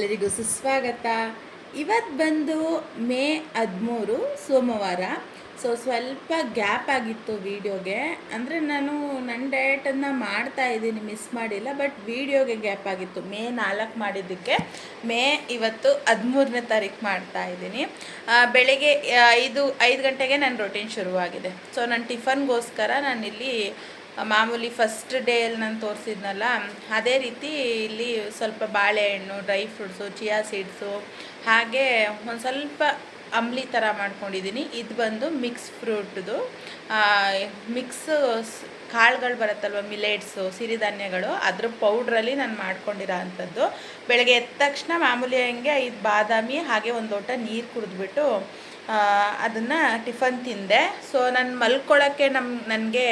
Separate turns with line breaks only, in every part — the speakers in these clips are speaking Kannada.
ಎಲ್ಲರಿಗೂ ಸುಸ್ವಾಗತ. ಇವತ್ತು ಬಂದು ಮೇ ಹದಿಮೂರು, ಸೋಮವಾರ. ಸೊ ಸ್ವಲ್ಪ ಗ್ಯಾಪ್ ಆಗಿತ್ತು ವೀಡಿಯೋಗೆ. ಅಂದರೆ ನಾನು ನನ್ನ ಡಯಟನ್ನು ಮಾಡ್ತಾ ಇದ್ದೀನಿ ಮಿಸ್ ಮಾಡಿಲ್ಲ ಬಟ್ ವೀಡಿಯೋಗೆ ಗ್ಯಾಪ್ ಆಗಿತ್ತು. ಮೇ ನಾಲ್ಕು ಮಾಡಿದ್ದಕ್ಕೆ ಮೇ ಇವತ್ತು ಹದಿಮೂರನೇ ತಾರೀಕು ಮಾಡ್ತಾ ಇದ್ದೀನಿ. ಬೆಳಗ್ಗೆ ಐದು ಐದು ಗಂಟೆಗೆ ನನ್ನ ರೊಟೀನ್ ಶುರುವಾಗಿದೆ. ಸೊ ನನ್ನ ಟಿಫನ್ಗೋಸ್ಕರ ನಾನಿಲ್ಲಿ ಮಾಮೂಲಿ ಫಸ್ಟ್ ಡೇಯಲ್ಲಿ ನಾನು ತೋರಿಸಿದ್ನಲ್ಲ, ಅದೇ ರೀತಿ ಇಲ್ಲಿ ಸ್ವಲ್ಪ ಬಾಳೆಹಣ್ಣು ಡ್ರೈ ಫ್ರೂಟ್ಸು ಚಿಯಾ ಸೀಡ್ಸು ಹಾಗೆ ಒಂದು ಸ್ವಲ್ಪ ಅಂಬ್ಲಿ ಥರ ಮಾಡ್ಕೊಂಡಿದ್ದೀನಿ ಇದು ಬಂದು ಮಿಕ್ಸ್ ಫ್ರೂಟ್ದು ಮಿಕ್ಸ್ ಕಾಳುಗಳು ಬರುತ್ತಲ್ವ ಮಿಲೇಟ್ಸು ಸಿರಿಧಾನ್ಯಗಳು, ಅದ್ರ ಪೌಡ್ರಲ್ಲಿ ನಾನು ಮಾಡ್ಕೊಂಡಿರೋ ಅಂಥದ್ದು. ಬೆಳಗ್ಗೆ ಎದ್ದ ತಕ್ಷಣ ಮಾಮೂಲಿ ಹಂಗೆ ಐದು ಬಾದಾಮಿ, ಹಾಗೆ ಒಂದು ಲೋಟ ನೀರು ಕುಡಿದ್ಬಿಟ್ಟು ಅದನ್ನು ಟಿಫನ್ ತಿಂದೆ. ಸೊ ನಾನು ಮಲ್ಕೊಳ್ಳೋಕ್ಕೆ ನಮ್ಮ ನನಗೆ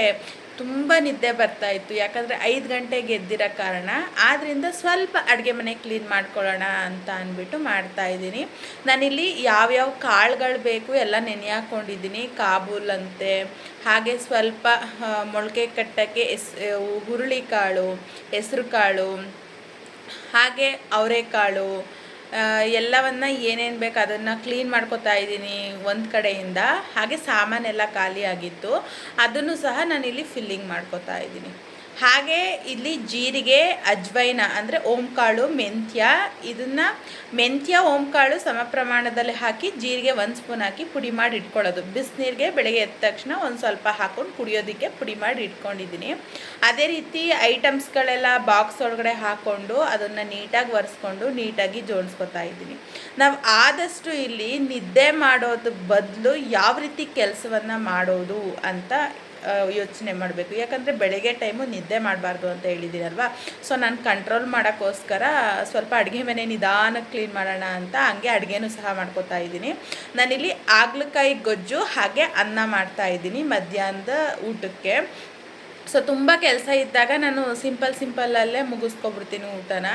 ತುಂಬ ನಿದ್ದೆ ಬರ್ತಾ ಇತ್ತು. ಯಾಕಂದರೆ ಐದು ಗಂಟೆಗೆ ಎದ್ದಿರೋ ಕಾರಣ. ಆದ್ದರಿಂದ ಸ್ವಲ್ಪ ಅಡುಗೆ ಮನೆ ಕ್ಲೀನ್ ಮಾಡ್ಕೊಳ್ಳೋಣ ಅಂತ ಅಂದ್ಬಿಟ್ಟು ಮಾಡ್ತಾ ಇದ್ದೀನಿ. ನಾನಿಲ್ಲಿ ಯಾವ್ಯಾವ ಕಾಳುಗಳು ಬೇಕು ಎಲ್ಲ ನೆನೆ ಹಾಕ್ಕೊಂಡಿದ್ದೀನಿ ಕಾಬೂಲ್ ಅಂತೆ, ಹಾಗೆ ಸ್ವಲ್ಪ ಮೊಳಕೆ ಕಟ್ಟಕ್ಕೆ ಎಸ್ ಹುರುಳಿಕಾಳು ಹೆಸ್ರು ಕಾಳು ಹಾಗೆ ಅವರೆಕಾಳು ಎಲ್ಲವನ್ನ ಏನೇನು ಬೇಕು ಅದನ್ನು ಕ್ಲೀನ್ ಮಾಡ್ಕೋತಾ ಇದ್ದೀನಿ ಒಂದು ಕಡೆಯಿಂದ. ಹಾಗೆ ಸಾಮಾನೆಲ್ಲ ಖಾಲಿ ಆಗಿತ್ತು ಅದನ್ನು ಸಹ ನಾನಿಲ್ಲಿ ಫಿಲ್ಲಿಂಗ್ ಮಾಡ್ಕೋತಾ ಇದ್ದೀನಿ. ಹಾಗೆ ಇಲ್ಲಿ ಜೀರಿಗೆ, ಅಜ್ವೈನ ಅಂದರೆ ಓಂಕಾಳು, ಮೆಂತ್ಯ. ಇದನ್ನು ಮೆಂತ್ಯ, ಓಂಕಾಳು ಸಮ ಪ್ರಮಾಣದಲ್ಲಿ ಹಾಕಿ ಜೀರಿಗೆ ಒಂದು ಸ್ಪೂನ್ ಹಾಕಿ ಪುಡಿ ಮಾಡಿ ಇಟ್ಕೊಳ್ಳೋದು. ಬಿಸಿನೀರಿಗೆ ಬೆಳಗ್ಗೆ ಎದ್ದ ತಕ್ಷಣ ಒಂದು ಸ್ವಲ್ಪ ಹಾಕೊಂಡು ಕುಡಿಯೋದಕ್ಕೆ ಪುಡಿ ಮಾಡಿ ಇಟ್ಕೊಂಡಿದ್ದೀನಿ. ಅದೇ ರೀತಿ ಐಟಮ್ಸ್ಗಳೆಲ್ಲ ಬಾಕ್ಸ್ ಒಳಗಡೆ ಹಾಕ್ಕೊಂಡು ಅದನ್ನು ನೀಟಾಗಿ ಒರೆಸ್ಕೊಂಡು ನೀಟಾಗಿ ಜೋಡಿಸ್ಕೊತಾ ಇದ್ದೀನಿ. ನಾವು ಆದಷ್ಟು ಇಲ್ಲಿ ನಿದ್ದೆ ಮಾಡೋದು ಬದಲು ಯಾವ ರೀತಿ ಕೆಲಸವನ್ನು ಮಾಡೋದು ಅಂತ ಯೋಚನೆ ಮಾಡಬೇಕು. ಯಾಕಂದರೆ ಬೆಳಗ್ಗೆ ಟೈಮು ನಿದ್ದೆ ಮಾಡಬಾರ್ದು ಅಂತ ಹೇಳಿದ್ದೀನಲ್ವ ಸೊ ನಾನು ಕಂಟ್ರೋಲ್ ಮಾಡೋಕ್ಕೋಸ್ಕರ ಸ್ವಲ್ಪ ಅಡುಗೆ ಮನೆ ನಿಧಾನಕ್ಕೆ ಕ್ಲೀನ್ ಮಾಡೋಣ ಅಂತ ಹಂಗೆ ಅಡುಗೆನೂ ಸಹ ಮಾಡ್ಕೋತಾ ಇದ್ದೀನಿ. ನಾನಿಲ್ಲಿ ಆಗ್ಲಕಾಯಿ ಗೊಜ್ಜು ಹಾಗೆ ಅನ್ನ ಮಾಡ್ತಾ ಇದ್ದೀನಿ ಮಧ್ಯಾಹ್ನದ ಊಟಕ್ಕೆ. ಸೊ ತುಂಬ ಕೆಲಸ ಇದ್ದಾಗ ನಾನು ಸಿಂಪಲ್ ಸಿಂಪಲ್ಲಲ್ಲೇ ಮುಗಿಸ್ಕೊಬಿಡ್ತೀನಿ ಊಟನ.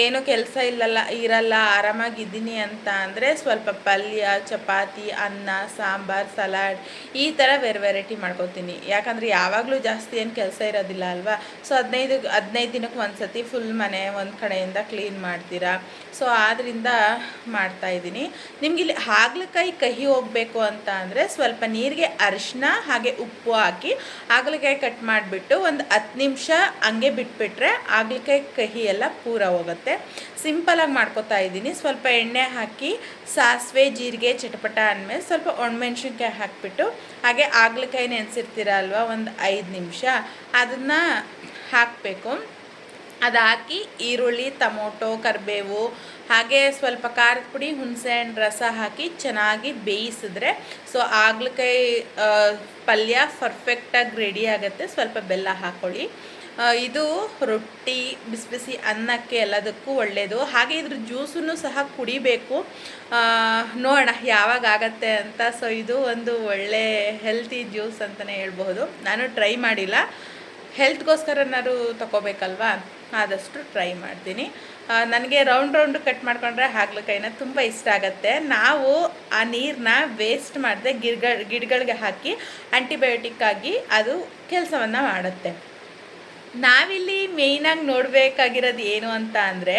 ಏನು ಕೆಲಸ ಇಲ್ಲಲ್ಲ, ಇರಲ್ಲ, ಆರಾಮಾಗಿದ್ದೀನಿ ಅಂತ ಅಂದರೆ ಸ್ವಲ್ಪ ಪಲ್ಯ, ಚಪಾತಿ, ಅನ್ನ, ಸಾಂಬಾರ್, ಸಲಾಡ್ ಈ ಥರ ಬೇರೆ ವೆರೈಟಿ ಮಾಡ್ಕೊತೀನಿ. ಯಾಕಂದರೆ ಯಾವಾಗಲೂ ಜಾಸ್ತಿ ಏನು ಕೆಲಸ ಇರೋದಿಲ್ಲ ಅಲ್ವಾ? ಸೊ ಹದಿನೈದು ಹದಿನೈದು ದಿನಕ್ಕೆ ಒಂದು ಸತಿ ಫುಲ್ ಮನೆ ಒಂದು ಕಡೆಯಿಂದ ಕ್ಲೀನ್ ಮಾಡ್ತೀರಾ? ಸೊ ಆದ್ದರಿಂದ ಮಾಡ್ತಾ ಇದ್ದೀನಿ. ನಿಮ್ಗೆ ಇಲ್ಲಿ ಹಾಗಲಕಾಯಿ ಕಹಿ ಹೋಗಬೇಕು ಅಂತ ಅಂದರೆ ಸ್ವಲ್ಪ ನೀರಿಗೆ ಅರಿಶಿನ ಹಾಗೆ ಉಪ್ಪು ಹಾಕಿ ಹಾಗಲಕಾಯಿ ಕಟ್ ಮಾಡಿಬಿಟ್ಟು ಒಂದು ಹತ್ತು ನಿಮಿಷ ಹಂಗೆ ಬಿಟ್ಬಿಟ್ರೆ ಹಾಗಲಕಾಯಿ ಕಹಿ ಎಲ್ಲ ಪೂರ ಹೋಗುತ್ತೆ. ಸಿಂಪಲಾಗಿ ಮಾಡ್ಕೊತಾ ಇದ್ದೀನಿ. ಸ್ವಲ್ಪ ಎಣ್ಣೆ ಹಾಕಿ, ಸಾಸಿವೆ, ಜೀರಿಗೆ, ಚಟಪಟ ಅಂದಮೇಲೆ ಸ್ವಲ್ಪ ಒಣಮೆಣ್ಸಿನ್ಕಾಯಿ ಹಾಕಿಬಿಟ್ಟು, ಹಾಗೆ ಹಾಗಲಕಾಯಿ ನೆನೆಸಿರ್ತೀರ ಅಲ್ವಾ ಒಂದು ಐದು ನಿಮಿಷ. ಅದನ್ನು ಹಾಕಬೇಕು. ಅದು ಈರುಳ್ಳಿ, ಟೊಮೊಟೊ, ಕರಿಬೇವು, ಹಾಗೆ ಸ್ವಲ್ಪ ಖಾರದ ಪುಡಿ ಹುಣಸೆಹಣ್ಣು ರಸ ಹಾಕಿ ಚೆನ್ನಾಗಿ ಬೇಯಿಸಿದ್ರೆ ಸೊ ಆಗ್ಲಕಾಯಿ ಪಲ್ಯ ಪರ್ಫೆಕ್ಟಾಗಿ ರೆಡಿ ಆಗುತ್ತೆ. ಸ್ವಲ್ಪ ಬೆಲ್ಲ ಹಾಕ್ಕೊಳ್ಳಿ ಇದು ರೊಟ್ಟಿ ಬಿಸಿ ಬಿಸಿ ಅನ್ನಕ್ಕೆ ಎಲ್ಲದಕ್ಕೂ ಒಳ್ಳೆಯದು ಹಾಗೆ ಇದ್ರ ಜ್ಯೂಸನ್ನು ಸಹ ಕುಡಿಬೇಕು. ನೋಡೋಣ ಯಾವಾಗ ಆಗತ್ತೆ ಅಂತ. ಸೊ ಇದು ಒಂದು ಒಳ್ಳೆ ಹೆಲ್ತಿ ಜ್ಯೂಸ್ ಅಂತಲೇ ಹೇಳ್ಬಹುದು. ನಾನು ಟ್ರೈ ಮಾಡಿಲ್ಲ. ಹೆಲ್ತ್ಗೋಸ್ಕರನಾದ್ರು ತಗೋಬೇಕಲ್ವಾ? ಆದಷ್ಟು ಟ್ರೈ ಮಾಡ್ತೀನಿ. ನನಗೆ ರೌಂಡ್ ರೌಂಡ್ ಕಟ್ ಮಾಡ್ಕೊಂಡ್ರೆ ಹಾಗಲಕಾಯಿನ ತುಂಬ ಇಷ್ಟ ಆಗುತ್ತೆ. ನಾವು ಆ ನೀರನ್ನ ವೇಸ್ಟ್ ಮಾಡದೆ ಗಿಡಗಳ, ಗಿಡಗಳಿಗೆ ಹಾಕಿ ಆಂಟಿಬಯೋಟಿಕ್ ಆಗಿ ಅದು ಕೆಲಸವನ್ನು ಮಾಡುತ್ತೆ. ನಾವಿಲ್ಲಿ ಮೇಯ್ನಾಗಿ ನೋಡಬೇಕಾಗಿರೋದು ಏನು ಅಂತ ಅಂದರೆ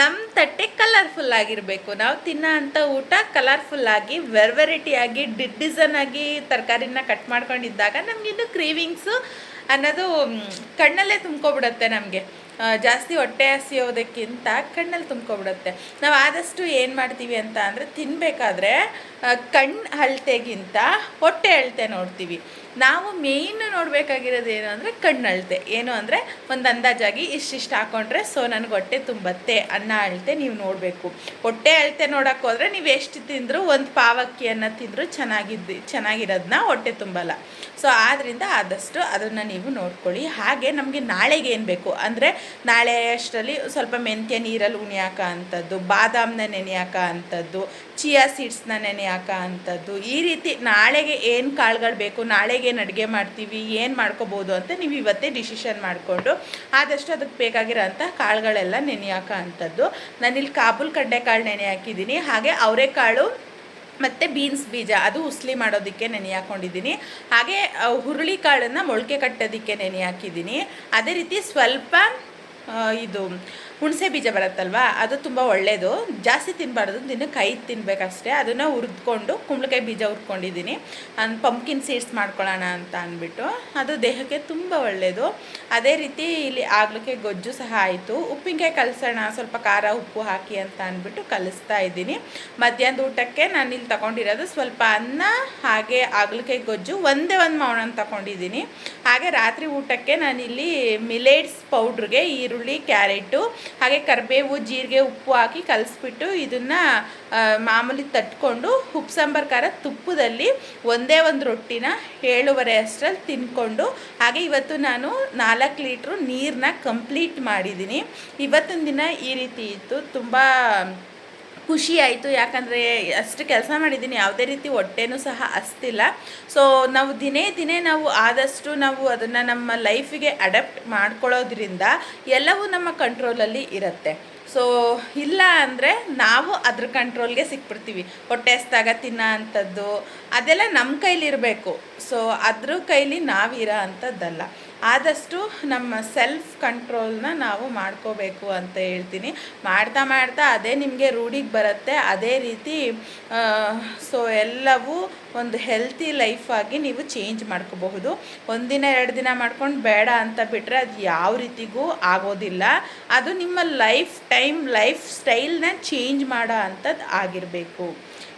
ನಮ್ಮ ತಟ್ಟೆ ಕಲರ್ಫುಲ್ ಆಗಿರಬೇಕು. ನಾವು ತಿನ್ನೋ ಅಂಥ ಊಟ ಕಲರ್ಫುಲ್ ಆಗಿ, ವೆರ್ ವೆರೈಟಿ ಆಗಿ ಡಿಡ್ ಡಿಸೈನ್ ಆಗಿ ತರಕಾರಿನ ಕಟ್ ಮಾಡ್ಕೊಂಡಿದ್ದಾಗ ನಮಗಿನ್ನು ಕ್ರೀವಿಂಗ್ಸು ಅನ್ನೋದು ಕಣ್ಣಲ್ಲೇ ತುಂಬ್ಕೊಬಿಡತ್ತೆ ನಮಗೆ. ಜಾಸ್ತಿ ಹೊಟ್ಟೆ ಹಸಿಯೋದಕ್ಕಿಂತ ಕಣ್ಣಲ್ಲಿ ತುಂಬ್ಕೊಬಿಡುತ್ತೆ. ನಾವು ಆದಷ್ಟು ಏನು ಮಾಡ್ತೀವಿ ಅಂತ ಅಂದರೆ ತಿನ್ನಬೇಕಾದ್ರೆ ಕಣ್ಣು ಅಳತೆಗಿಂತ ಹೊಟ್ಟೆ ಅಳತೆ ನೋಡ್ತೀವಿ. ನಾವು ಮೇಯ್ನ್ ನೋಡಬೇಕಾಗಿರೋದು ಏನು ಅಂದರೆ ಕಣ್ಣು ಅಳತೆ. ಏನು ಅಂದರೆ ಒಂದು ಅಂದಾಜಾಗಿ ಇಷ್ಟಿಷ್ಟು ಹಾಕೊಂಡ್ರೆ ಸೊ ನನಗೆ ಹೊಟ್ಟೆ ತುಂಬತ್ತೆ ಅನ್ನ ಅಳತೆ ನೀವು ನೋಡಬೇಕು. ಹೊಟ್ಟೆ ಅಳತೆ ನೋಡೋಕೆ ಹೋದರೆ ನೀವು ಎಷ್ಟು ತಿಂದರೂ ಒಂದು ಪಾವಕ್ಕಿಯನ್ನು ತಿಂದರೂ ಚೆನ್ನಾಗಿದ್ದು ಚೆನ್ನಾಗಿರೋದನ್ನ ಹೊಟ್ಟೆ ತುಂಬಲ್ಲ. ಸೊ ಆದ್ದರಿಂದ ಆದಷ್ಟು ಅದನ್ನು ನೀವು ನೋಡ್ಕೊಳ್ಳಿ. ಹಾಗೆ ನಮಗೆ ನಾಳೆಗೆ ಏನು ಬೇಕು? ಅಂದರೆ ನಾಳೆ ಅಷ್ಟರಲ್ಲಿ ಸ್ವಲ್ಪ ಮೆಂತ್ಯ, ನೀರಲ್ಲಿ ಉಣಿಯಾಕ ಅಂಥದ್ದು ಬಾದಾಮನ್ನ ನೆನೆಯಾಕ ಅಂಥದ್ದು, ಚಿಯಾ ಸೀಡ್ಸ್ನ ನೆನೆಯಾಕ ಅಂಥದ್ದು. ಈ ರೀತಿ ನಾಳೆಗೆ ಏನು ಕಾಳುಗಳು ಬೇಕು, ನಾಳೆಗೆ ಏನು ಅಡುಗೆ ಮಾಡ್ತೀವಿ, ಏನು ಮಾಡ್ಕೋಬೋದು ಅಂತ ನೀವು ಇವತ್ತೇ ಡಿಸಿಷನ್ ಮಾಡಿಕೊಂಡು ಆದಷ್ಟು ಅದಕ್ಕೆ ಬೇಕಾಗಿರೋ ಅಂಥ ಕಾಳುಗಳೆಲ್ಲ ನೆನೆಯಾಕ ಅಂಥದ್ದು. ನಾನಿಲ್ಲಿ ಕಾಬೂಲ್ ಕಡ್ಲೆಕಾಳು ನೆನೆ ಹಾಕಿದ್ದೀನಿ. ಹಾಗೆ ಅವರೆಕಾಳು ಮತ್ತು ಬೀನ್ಸ್ ಬೀಜ, ಅದು ಉಸ್ಲಿ ಮಾಡೋದಕ್ಕೆ ನೆನೆ ಹಾಕ್ಕೊಂಡಿದ್ದೀನಿ ಹಾಗೆ ಹುರುಳಿ ಕಾಳನ್ನು ಮೊಳಕೆ ಕಟ್ಟೋದಕ್ಕೆ ನೆನೆ ಹಾಕಿದ್ದೀನಿ ಅದೇ ರೀತಿ ಸ್ವಲ್ಪ ಇದು ಹುಣಸೆ ಬೀಜ ಬರುತ್ತಲ್ವ, ಅದು ತುಂಬ ಒಳ್ಳೆಯದು ಜಾಸ್ತಿ ತಿನ್ನಬಾರ್ದು ದಿನಕ್ಕೆ ಐದು ತಿನ್ನಬೇಕಷ್ಟೇ ಅದನ್ನು ಹುರಿದ್ಕೊಂಡು ಕುಂಬಳಕಾಯಿ ಬೀಜ ಹುರ್ಕೊಂಡಿದ್ದೀನಿ. ಅಂದ್ ಪಂಪ್ಕಿನ್ ಸೀಡ್ಸ್ ಮಾಡ್ಕೊಳ್ಳೋಣ ಅಂತ ಅಂದ್ಬಿಟ್ಟು. ಅದು ದೇಹಕ್ಕೆ ತುಂಬ ಒಳ್ಳೆಯದು ಅದೇ ರೀತಿ ಇಲ್ಲಿ ಆಗ್ಲಿಕ್ಕೆ ಗೊಜ್ಜು ಸಹ ಆಯಿತು. ಉಪ್ಪಿನಕಾಯಿ ಕಲಸೋಣ, ಸ್ವಲ್ಪ ಖಾರ ಉಪ್ಪು ಹಾಕಿ ಅಂತ ಅಂದ್ಬಿಟ್ಟು ಕಲಿಸ್ತಾ ಇದ್ದೀನಿ. ಮಧ್ಯಾಹ್ನದ ಊಟಕ್ಕೆ ನಾನು ಇಲ್ಲಿ ತಗೊಂಡಿರೋದು ಸ್ವಲ್ಪ ಅನ್ನ, ಹಾಗೆ ಆಗ್ಲಿಕ್ಕೆ ಗೊಜ್ಜು, ಒಂದೇ ಒಂದು ಮೌನ ತಗೊಂಡಿದ್ದೀನಿ. ಹಾಗೆ ರಾತ್ರಿ ಊಟಕ್ಕೆ ನಾನಿಲ್ಲಿ ಮಿಲೇಟ್ಸ್ ಪೌಡ್ರಿಗೆ ಈರುಳ್ಳಿ ಕ್ಯಾರೆಟು, ಹಾಗೆ ಕರಿಬೇವು, ಜೀರಿಗೆ, ಉಪ್ಪು ಹಾಕಿ ಕಲಿಸ್ಬಿಟ್ಟು ಇದನ್ನು ಮಾಮೂಲಿ ತಟ್ಕೊಂಡು ಉಪ್ಪು ಸಾಂಬಾರು ಖಾರ ತುಪ್ಪದಲ್ಲಿ ಒಂದೇ ಒಂದು ರೊಟ್ಟಿನ ಏಳುವರೆ ಅಷ್ಟರಲ್ಲಿ ತಿನ್ಕೊಂಡು, ಹಾಗೆ ಇವತ್ತು ನಾನು ನಾಲ್ಕು ಲೀಟ್ರು ನೀರನ್ನ ಕಂಪ್ಲೀಟ್ ಮಾಡಿದ್ದೀನಿ. ಇವತ್ತಿನ ದಿನ ಈ ರೀತಿ ಇತ್ತು. ತುಂಬ ಖುಷಿ ಆಯಿತು. ಯಾಕಂದರೆ ಅಷ್ಟು ಕೆಲಸ ಮಾಡಿದ್ದೀನಿ. ಯಾವುದೇ ರೀತಿ ಹೊಟ್ಟೆನೂ ಸಹ ಅಸ್ತಿಲ್ಲ ಸೊ ನಾವು ದಿನೇ ದಿನೇ ನಾವು ಆದಷ್ಟು ನಾವು ಅದನ್ನು ನಮ್ಮ ಲೈಫಿಗೆ ಅಡಾಪ್ಟ್ ಮಾಡ್ಕೊಳ್ಳೋದ್ರಿಂದ ಎಲ್ಲವೂ ನಮ್ಮ ಕಂಟ್ರೋಲಲ್ಲಿ ಇರುತ್ತೆ. ಸೊ ಇಲ್ಲ ಅಂದರೆ ನಾವು ಅದ್ರ ಕಂಟ್ರೋಲ್ಗೆ ಸಿಕ್ಬಿಡ್ತೀವಿ. ಹೊಟ್ಟೆ ಹಸ್ದಾಗ ತಿನ್ನೋ ಅಂಥದ್ದು ಅದೆಲ್ಲ ನಮ್ಮ ಕೈಲಿರಬೇಕು. ಸೊ ಅದ್ರ ಕೈಲಿ ನಾವಿರೋ ಅಂಥದ್ದಲ್ಲ. ಆದಷ್ಟು ನಮ್ಮ ಸೆಲ್ಫ್ ಕಂಟ್ರೋಲ್ನ ನಾವು ಮಾಡ್ಕೋಬೇಕು ಅಂತ ಹೇಳ್ತೀನಿ. ಮಾಡ್ತಾ ಮಾಡ್ತಾ ಅದೇ ನಿಮಗೆ ರೂಢಿಗೆ ಬರುತ್ತೆ. ಅದೇ ರೀತಿ ಸೊ ಎಲ್ಲವೂ ಒಂದು ಹೆಲ್ತಿ ಲೈಫಾಗಿ ನೀವು ಚೇಂಜ್ ಮಾಡ್ಕೋಬಹುದು. ಒಂದಿನ ಎರಡು ದಿನ ಮಾಡ್ಕೊಂಡು ಬೇಡ ಅಂತ ಬಿಟ್ಟರೆ ಅದು ಯಾವ ರೀತಿಗೂ ಆಗೋದಿಲ್ಲ. ಅದು ನಿಮ್ಮ ಲೈಫ್ ಟೈಮ್ ಲೈಫ್ ಸ್ಟೈಲ್ನ ಚೇಂಜ್ ಮಾಡೋ ಅಂಥದ್ದು ಆಗಿರಬೇಕು.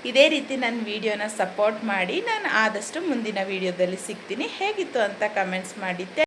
ಇದೇ ರೀತಿ ನನ್ನ ವಿಡಿಯೋನ ಸಪೋರ್ಟ್ ಮಾಡಿ. ನಾನು ಆದಷ್ಟು ಮುಂದಿನ ವಿಡಿಯೋದಲ್ಲಿ ಸಿಗ್ತೀನಿ. ಹೇಗಿತ್ತು ಅಂತ ಕಮೆಂಟ್ಸ್ ಮಾಡಿ.